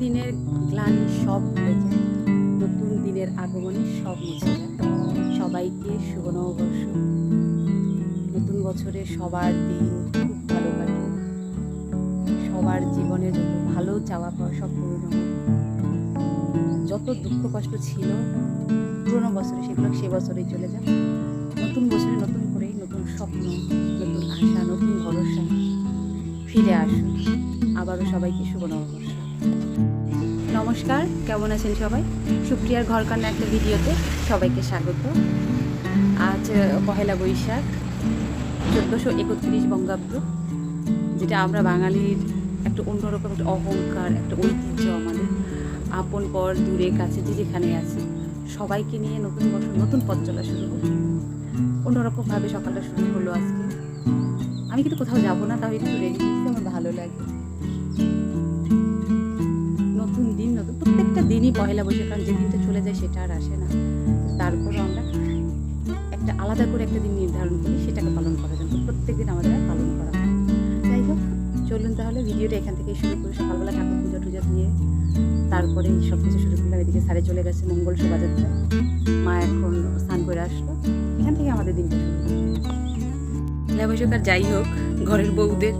দিনের গ্লানি সব ভুলে যায়। নতুন দিনের আগমনে সব মুছে যায়। সবাইকে শুভ নববর্ষ। নতুন বছরে সবার দিন খুব ভালো কাটুক সবার জীবনে যত ভালো চাওয়া পাওয়া সব পূর্ণ যত দুঃখ কষ্ট ছিল, পুরোনো বছরে সেগুলো সে বছরেই চলে যায়। নতুন বছরে নতুন করেই নতুন স্বপ্ন, নতুন আশা, নতুন ভরসা ফিরে আসুন আবারও সবাইকে শুভ নববর্ষ। নমস্কার, কেমন আছেন সবাই? সুপ্রিয়ার ঘর কান্না একটা ভিডিওতে সবাইকে স্বাগত। আজ পহেলা বৈশাখ, চোদ্দোশো একত্রিশ বঙ্গাব্দ, যেটা আমরা বাঙালির একটা অন্যরকম একটা অহংকার, একটা ঐতিহ্য আমাদের, আপন পর দূরে কাছে যে যেখানে আছে, সবাইকে নিয়ে নতুন বছর, নতুন পথ চলা শুরু হলো। অন্যরকমভাবে সকালটা শুরু হলো আজকে। আমি কিন্তু কোথাও যাব না, তাও একটু রেডি আমার ভালো দিনই পয়লা বৈশাখ কারণ দিনটা চলে যায় সেটা আর আসে না। তারপর আমরা একটা আলাদা করে একটা দিন নির্ধারণ করি, সেটাকে পালন করার জন্য প্রত্যেক দিন আমাদের পালন করা হয় যাই হোক, চলুন তাহলে ভিডিওটা এখান থেকে শুরু করি। সকালবেলা ঠাকুর পুজো টুজো দিয়ে তারপরে সব কিছু শুরু করলাম। এদিকে সারে চলে গেছে মঙ্গল শোভাযাত্রা মা এখন স্নান করে আসলো। এখান থেকে আমাদের দিনটা শুরু হলো। পয়লা বৈশাখ আর যাই হোক, ঘরের বউদের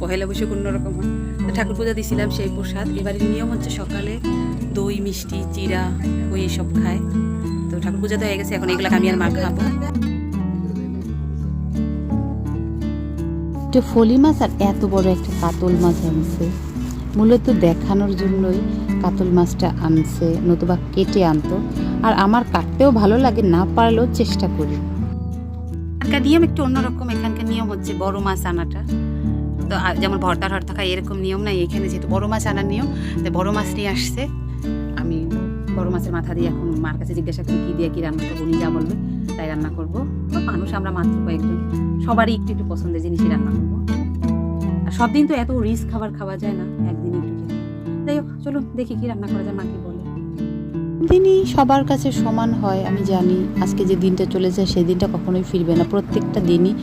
পহেলা বৈশাখ অন্যরকম হয়। ঠাকুর পূজা দিয়েছিলাম সেই প্রসাদ। এবারে নিয়ম হচ্ছে সকালে দই, মিষ্টি চিরা ওই সব খায়। তো ঠাকুর পূজা তো হয়ে গেছে, এখন এগুলো আমি আর মা খাব। ফলি মাছ আর এত বড় একটা কাতল মাছ আনছে। মূলত দেখানোর জন্যই কাতল মাছটা আনছে, নতুবা কেটে আনতো। আর আমার কাটতেও ভালো লাগে, না পারলেও চেষ্টা করি। এখানকার নিয়ম একটু অন্যরকম, এখানকার নিয়ম হচ্ছে বড় মাছ আনাটা। তো যেমন ভর্তা টর্তা খাই এরকম নিয়ম নাই, এখানে যেহেতু বড় মাছ আনার নিয়ম, তাই বড় মাছ নিয়ে আসছে। আমি বড় মাছের মাথা দিয়ে এখন মার কাছে জিজ্ঞাসা করি, কী দিয়ে, কী রান্না করব? উনি যা বলবে, তাই রান্না করব। মানুষ আমরা মাত্র কয়েকজন, সবারই একটু একটু পছন্দের জিনিসই রান্না করব। আর সব দিন তো এত রিস্ক খাবার খাওয়া যায় না, একদিন একটু খেলে। যাই হোক, চলুন দেখি কি রান্না করা যায়, মা কি দিনই সবার কাছে সমান হয়, আমি জানি। আজকে যে দিনটা চলে যায় সেই দিনটা কখনোই ফিরবে না। প্রত্যেকটা দিনই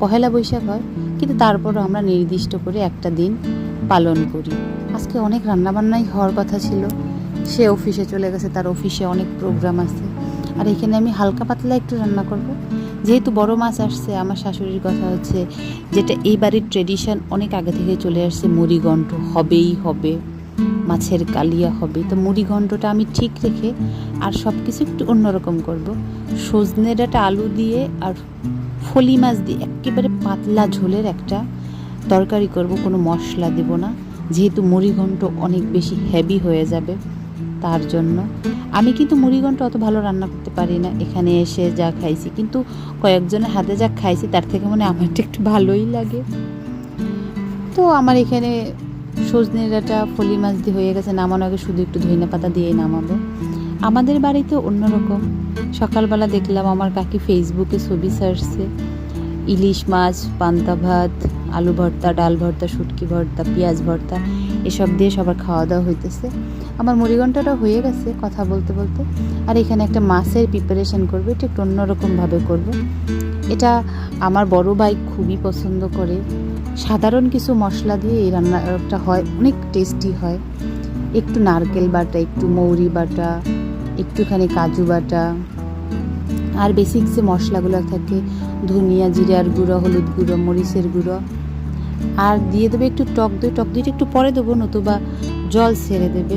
পহেলা বৈশাখ হয়, কিন্তু তারপরও আমরা নির্দিষ্ট করে একটা দিন পালন করি। আজকে অনেক রান্নাবান্নাই হওয়ার কথা ছিল। সে অফিসে চলে গেছে, তার অফিসে অনেক প্রোগ্রাম আছে। আর এখানে আমি হালকা পাতলা একটু রান্না করব। যেহেতু বড় মাছ আসছে, আমার শাশুড়ির কথা হচ্ছে যেটা এই বাড়ির ট্রেডিশন অনেক আগে থেকে চলে আসছে মুড়িগণ্ঠ হবেই হবে। মাছের কালিয়া হবে। তো মুড়িঘণ্টটা আমি ঠিক রেখে আর সব কিছু একটু অন্যরকম করব। সজনে ডাটা আলু দিয়ে আর ফলি মাছ দিয়ে একেবারে পাতলা ঝোলের একটা তরকারি করব, কোনো মশলা দেব না। যেহেতু মুড়িঘণ্ট অনেক বেশি হেভি হয়ে যাবে, তার জন্য। আমি কিন্তু মুড়িঘণ্ট অত ভালো রান্না করতে পারি না, এখানে এসে যা খাইছি। কিন্তু কয়েকজনের হাতে যা খাইছি, তার থেকে মনে আমারটা একটু ভালোই লাগে। তো আমার এখানে সজনে ডাঁটা ফলি মাছ দিয়ে হয়ে গেছে, নামানো আগে শুধু একটু ধইনা পাতা দিয়ে নামাবো। আমাদের বাড়িতে অন্যরকম। সকালবেলা দেখলাম আমার কাকি ফেসবুকে ছবি সারছে ইলিশ মাছ, পান্তা ভাত, আলু ভর্তা, ডাল ভর্তা, শুটকি ভর্তা, পেঁয়াজ ভর্তা, এসব দিয়ে সবার খাওয়া দাওয়া হইতেছে। আমার মুড়িঘণ্টাটা হয়ে গেছে কথা বলতে বলতে। আর এখানে একটা মাছের প্রিপারেশন করব, এটা একটু অন্যরকমভাবে করব। এটা আমার বড় ভাই খুবই পছন্দ করে। সাধারণ কিছু মশলা দিয়ে এই রান্নাটা হয়, অনেক টেস্টি হয়। একটু নারকেল বাটা, একটু মৌরি বাটা, একটুখানি কাজু বাটা। আর বেসিক যে মশলাগুলো থাকে, ধনিয়া, জিরার গুঁড়ো, হলুদ গুঁড়ো, মরিচের গুঁড়ো। আর দিয়ে দেবে একটু টক দই, টক দইটা একটু পরে দেবো, নতুবা জল ছেড়ে দেবে।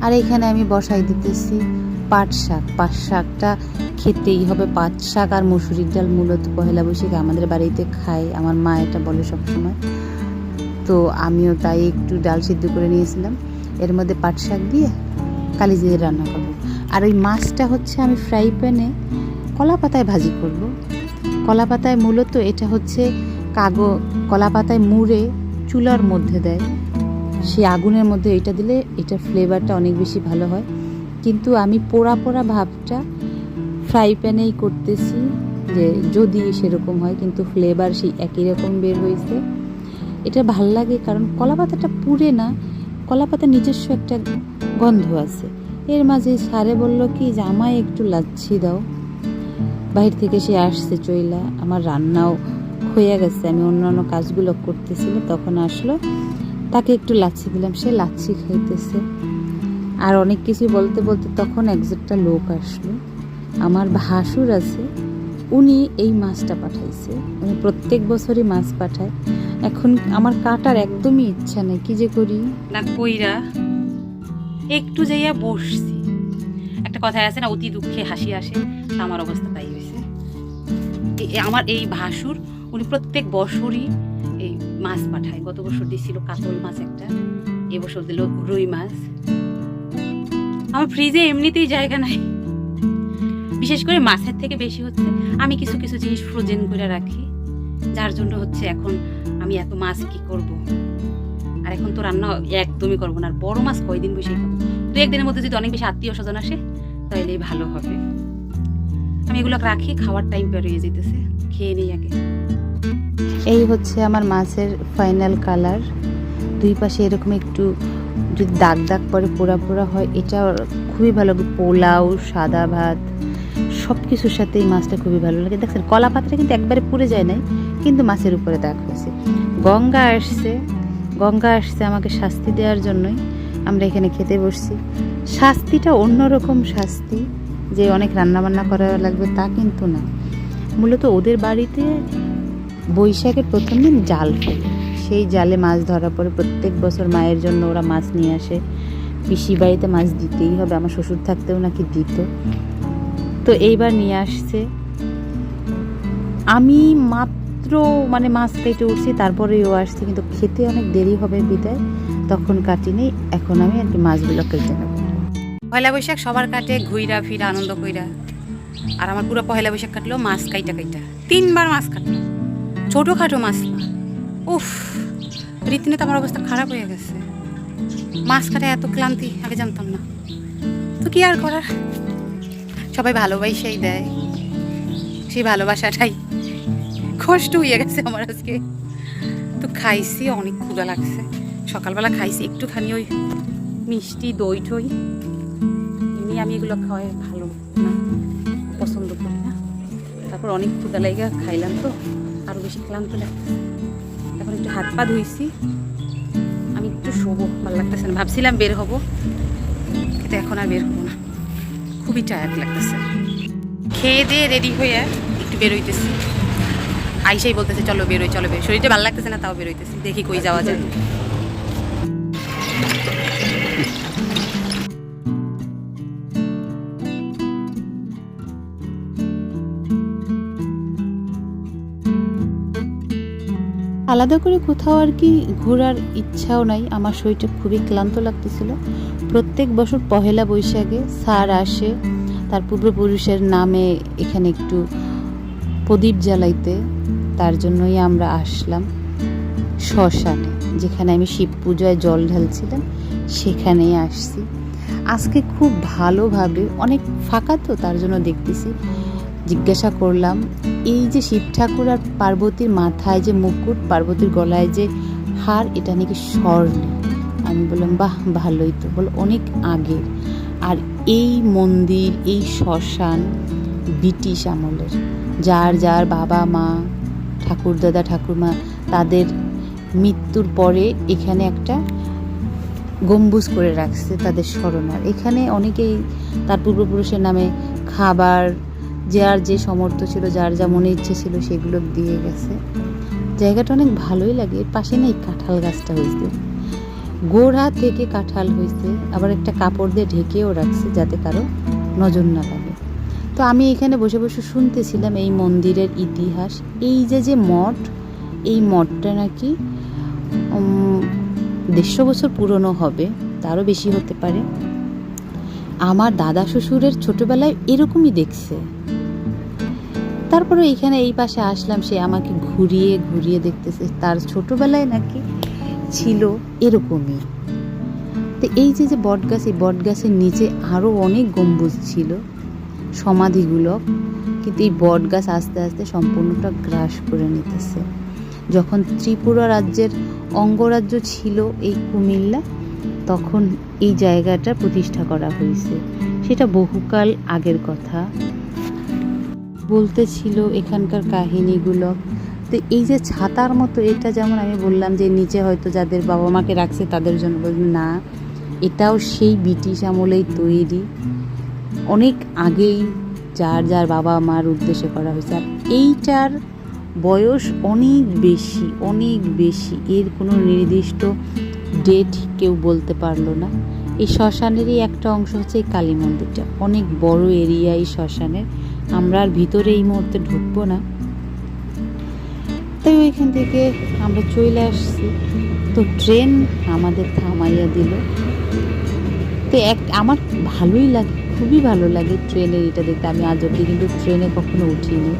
আর এখানে আমি বসাই দিতেছি। পাট শাক পাট শাকটা খেতেই হবে। পাট শাক আর মুসুরির ডাল মূলত পহেলা বৈশাখে আমাদের বাড়িতে খায়। আমার মা এটা বলে সবসময়। তো আমিও তাই একটু ডাল সিদ্ধ করে নিয়েছিলাম। এর মধ্যে পাট শাক দিয়ে কালি রান্না করব। আর ওই মাছটা হচ্ছে আমি ফ্রাই প্যানে কলা পাতায় ভাজি করব। কলা পাতায় মূলত এটা হচ্ছে কাগো, কলা পাতায় মুড়ে চুলার মধ্যে দেয়। সেই আগুনের মধ্যে এটা দিলে এটার ফ্লেভারটা অনেক বেশি ভালো হয়। কিন্তু আমি পোড়া পোড়া ভাবটা ফ্রাই প্যানেই করতেছি যে যদি সেরকম হয় কিন্তু ফ্লেভার সেই একই রকম বের হয়েছে এটা ভালো লাগে কারণ কলা পাতাটা পুড়ে না, কলা পাতার নিজস্ব একটা গন্ধ আছে। এর মাঝে সারে বলল কি যে আমায় একটু লাচ্ছি দাও। বাইরে থেকে সে আসছে চইলা, আমার রান্নাও হয়ে গেছে। আমি অন্য অন্য কাজগুলো করতেছিল তখন আসলো, তাকে একটু লাচ্ছি দিলাম। সে লাচ্ছি খাইতেছে। আর অনেক কিছুই বলতে বলতে তখন একজোটটা লোক আসলো। আমার ভাসুর আছে, উনি এই মাছটা পাঠাইছে। উনি প্রত্যেক বছরই মাছ পাঠায়। এখন আমার কাটার একদমই ইচ্ছা নেই, কি যে করি? না, কইরা একটু যাইয়া বসছি। একটা কথায় আছে না, অতি দুঃখে হাসি আসে আমার অবস্থা তাই হয়েছে আমার এই ভাসুর, উনি প্রত্যেক বছরই এই মাছ পাঠায়। গত বছর দিছিল কাতল মাছ একটা এবছর দিল রুই মাছ। আমার ফ্রিজে এমনিতেই জায়গা নাই। বিশেষ করে মাছের থেকে বেশি হচ্ছে। আমি কিছু কিছু জিনিস ফ্রোজেন করে রাখি, যার জন্য হচ্ছে এখন আমি এত মাছ কি করব? আর এখন তো রান্না একদমই করব না। আর বড় মাছ কয়দিন বসেই খাব? দু একদিনের মধ্যে যদি অনেক বেশি আত্মীয় স্বজন আসে তাহলেই ভালো হবে। আমি এগুলো রাখি, খাওয়ার টাইম পেরিয়ে যেতেছে। খেয়ে নিই আগে। এই হচ্ছে আমার মাছের ফাইনাল কালার দুই পাশে এরকম একটু যদি দাগ দাগ পরে পোড়া পোড়া হয়, এটা খুবই ভালো। লাগে পোলাও, সাদা ভাত সব কিছুর সাথে এই মাছটা খুবই ভালো লাগে। দেখছেন, কলা পাত্রে কিন্তু একবারে পুড়ে যায় নাই, কিন্তু মাছের উপরে দাগ হয়েছে। গঙ্গা আসছে গঙ্গা আসছে আমাকে শাস্তি দেওয়ার জন্যই। আমরা এখানে খেতে বসছি। শাস্তিটা অন্যরকম শাস্তি যে অনেক রান্নাবান্না করা লাগবে তা কিন্তু না। মূলত ওদের বাড়িতে বৈশাখের প্রথম দিন জাল ফেলে। সেই জালে মাছ ধরা পড়ে প্রত্যেক বছর মায়ের জন্য ওরা মাছ নিয়ে আসে। পিসি বাড়িতে মাছ দিতেই হবে, আমার শ্বশুর থাকতেও নাকি দিত। তো এইবার নিয়ে আসছে। আমি মাত্র মানে মাছ কেটে উঠছি তারপরে ও আসছে, কিন্তু খেতে অনেক দেরি হবে বিদায়। তখন কাটিনি এখন আমি আর কি মাছগুলো কেটে নেব। পয়লা বৈশাখ সবার কাটে, ঘুইরা ফিরা, আনন্দ কইরা। আর আমার পুরো পয়লা বৈশাখ কাটলো মাছ কাইটা কাইটা। তিনবার মাছ কাটলো। ছোটোখাটো মাছ না। উফ, রীতিনীতি আমার অবস্থা খারাপ হয়ে গেছে। মাছ কাটে এত ক্লান্তি, আগে জানতাম না। তো কি আর করার? সবাই ভালোবাসাই দেয়। সেই ভালোবাসাটাই কষ্ট হয়ে গেছে আমার আজকে। তো খাইছি, অনেক ক্ষুধা লাগছে। সকালবেলা খাইছি, একটুখানি ওই মিষ্টি, দই টই। এমনি আমি এগুলো খাওয়াই ভালো পছন্দ করি না। তারপর অনেক ক্ষুদা লাইগা খাইলাম তো আরও বেশি ক্লান্ত এখন একটু হাত পা ধুইছি। আমি একটু শোবো, ভালো লাগতেছে না। ভাবছিলাম বের হব, কিন্তু এখন আর বের হব না। খুবই টায়ার্ড লাগতেছে। খেয়ে দিয়ে রেডি হয়ে একটু বেরোইতেছি আইসাই বলতেছে, চলো বেরোই চলো বের শরীরটা ভালো লাগতেছে না, তাও বেরোইতেছি দেখি কই যাওয়া যায়। আলাদা করে কোথাও আর কি ঘোরার ইচ্ছাও নাই। আমার শরীরটা খুবই ক্লান্ত লাগতেছিল। প্রত্যেক বছর পহেলা বৈশাখে স্যার আসে, তার পূর্বপুরুষের নামে এখানে একটু প্রদীপ জ্বালাইতে, তার জন্যই আমরা আসলাম শ্মশানে যেখানে আমি শিব পূজায় জল ঢালছিলাম, সেখানেই আসছি। আজকে খুব ভালোভাবে, অনেক ফাঁকা তো, তার জন্য দেখতেছি। জিজ্ঞাসা করলাম এই যে শিব ঠাকুর আর পার্বতীর মাথায় যে মুকুট, পার্বতীর গলায় যে হার, এটা নাকি স্বর্ণ। আমি বললাম, বাহ, ভালোই তো। বল, অনেক আগের আর এই মন্দির, এই শ্মশান ব্রিটিশ আমলের। যার যার বাবা মা, ঠাকুর দাদা ঠাকুরমা তাদের মৃত্যুর পরে এখানে একটা গম্বুজ করে রাখছে তাদের স্মরণার এখানে অনেকেই তার পূর্বপুরুষের নামে খাবার যার যে সমর্থ ছিল, যার যা মনে ইচ্ছে ছিল সেগুলো দিয়ে গেছে। জায়গাটা অনেক ভালোই লাগে পাশে না এই কাঁঠাল গাছটা হয়েছে। গোড়া থেকে কাঁঠাল হয়েছে, আবার একটা কাপড় দিয়ে ঢেকেও রাখছে যাতে কারও নজর না লাগে। তো আমি এখানে বসে বসে শুনতেছিলাম এই মন্দিরের ইতিহাস, এই যে যে মঠ, এই মঠটা নাকি দেড়শো বছর পুরনো হবে, তারও বেশি হতে পারে। আমার দাদা শ্বশুরের ছোটোবেলায় এরকমই দেখছে। তারপরে এখানে এই পাশে আসলাম, সে আমাকে ঘুরিয়ে ঘুরিয়ে দেখতেছে। তার ছোটবেলায় নাকি ছিল এরকমই। তো এই যে যে বটগাছ, এই বটগাছের নিচে আরও অনেক গম্বুজ ছিল, সমাধিগুলো। কিন্তু এই বটগাছ আস্তে আস্তে সম্পূর্ণটা গ্রাস করে নিতেছে। যখন ত্রিপুরা রাজ্যের অঙ্গরাজ্য ছিল এই কুমিল্লা, তখন এই জায়গাটা প্রতিষ্ঠা করা হয়েছে। সেটা বহুকাল আগের কথা। বলতে ছিল এখানকার কাহিনীগুলো। তো এই যে ছাতার মতো এটা যেমন আমি বললাম যে নিচে হয়তো যাদের বাবা মাকে রাখছে তাদের জন্য বললাম না, এটাও সেই ব্রিটিশ আমলেই তৈরি। অনেক আগেই যার যার বাবা মার উদ্দেশ্যে করা হয়েছে। আর এইটার বয়স অনেক বেশি অনেক বেশি। এর কোনো নির্দিষ্ট ডেট কেউ বলতে পারল না। এই শ্মশানেরই একটা অংশ হচ্ছে এই কালী মন্দিরটা অনেক বড় এরিয়া এই শ্মশানের। আমরা আর ভিতরে এই মুহূর্তে ঢুকবো না। তাই ওইখান থেকে আমরা চলে আসছি। তো ট্রেন আমাদের থামাইয়া দিল। তো এক আমার ভালোই লাগে খুবই ভালো লাগে ট্রেনের এটা দেখতে। আমি আজ অব্দি কিন্তু ট্রেনে কখনো উঠিনি।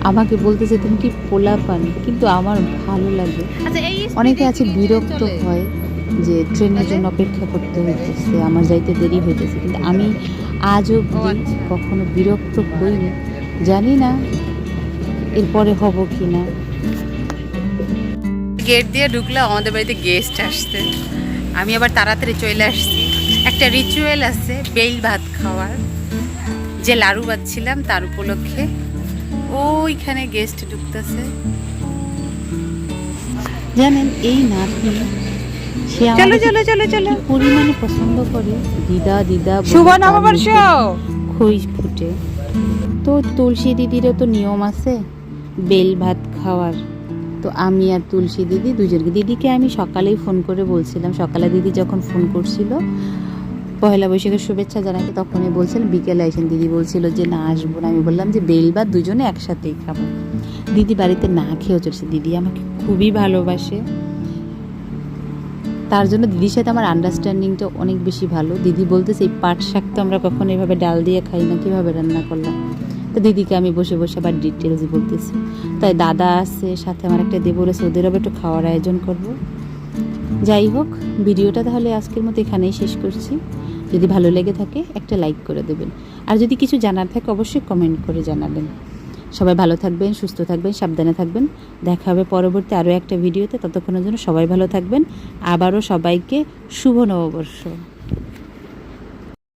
আমাকে বলতেছে তুমি কি পোলা পান কিন্তু আমার ভালো লাগে। আচ্ছা অনেকে আছে বিরক্ত হয়। যে ট্রেনের জন্য অপেক্ষা করতে হইতেছে আমার যাইতে দেরি হইতেছে। কিন্তু আমি আজ আচ্ছা। কখনো বিরক্ত হইনি। জানি না এরপরে হব কি না গেট দিয়ে ঢুকলাম আমাদের বাড়িতে গেস্ট আসছে। আমি আবার তাড়াতাড়ি চলে আসছি। একটা রিচুয়াল আছে বেল ভাত খাওয়ার। যে লাড়ু বাচ্ছিলাম তার উপলক্ষে ওইখানে গেস্ট ঢুকতেছে। জানেন এই নাতনি সে চলো চলো চলো চলো। পরিমাণে পছন্দ করে। দিদা দিদা শুভ নববর্ষ! খই ফুটে। তো তুলসী দিদিরও তো নিয়ম আছে বেল ভাত খাওয়ার। তো আমি আর তুলসী দিদি দুজনকে দিদিকে আমি সকালেই ফোন করে বলছিলাম। সকালে দিদি যখন ফোন করছিল পয়লা বৈশাখের শুভেচ্ছা জানাকে তখনই বলছিলাম বিকেলে আসেন দিদি বলছিল যে না আসব না। আমি বললাম যে বেল ভাত দুজনে একসাথেই খাব। দিদি বাড়িতে না খেয়েও চলছে। দিদি আমাকে খুবই ভালোবাসে। তার জন্য দিদির সাথে আমার আন্ডারস্ট্যান্ডিংটা অনেক বেশি ভালো। দিদি বলতেছে এই পাট শাক তো আমরা কখনো এভাবে ডাল দিয়ে খাই না, কীভাবে রান্না করলাম? তো দিদিকে আমি বসে বসে আবার ডিটেলস বলতেছি। তাই দাদা আছে, সাথে আমার একটা দেবর আছে ওদেরও একটু খাওয়ার আয়োজন করব। যাই হোক, ভিডিওটা তাহলে আজকের মতো এখানেই শেষ করছি। যদি ভালো লেগে থাকে, একটা লাইক করে দেবেন। আর যদি কিছু জানার থাকে, অবশ্যই কমেন্ট করে জানাবেন। সবাই ভালো থাকবেন, সুস্থ থাকবেন, সাবধানে থাকবেন। দেখা হবে পরবর্তী আরও একটা ভিডিওতে। ততক্ষণের জন্য সবাই ভালো থাকবেন। আবারও সবাইকে শুভ নববর্ষ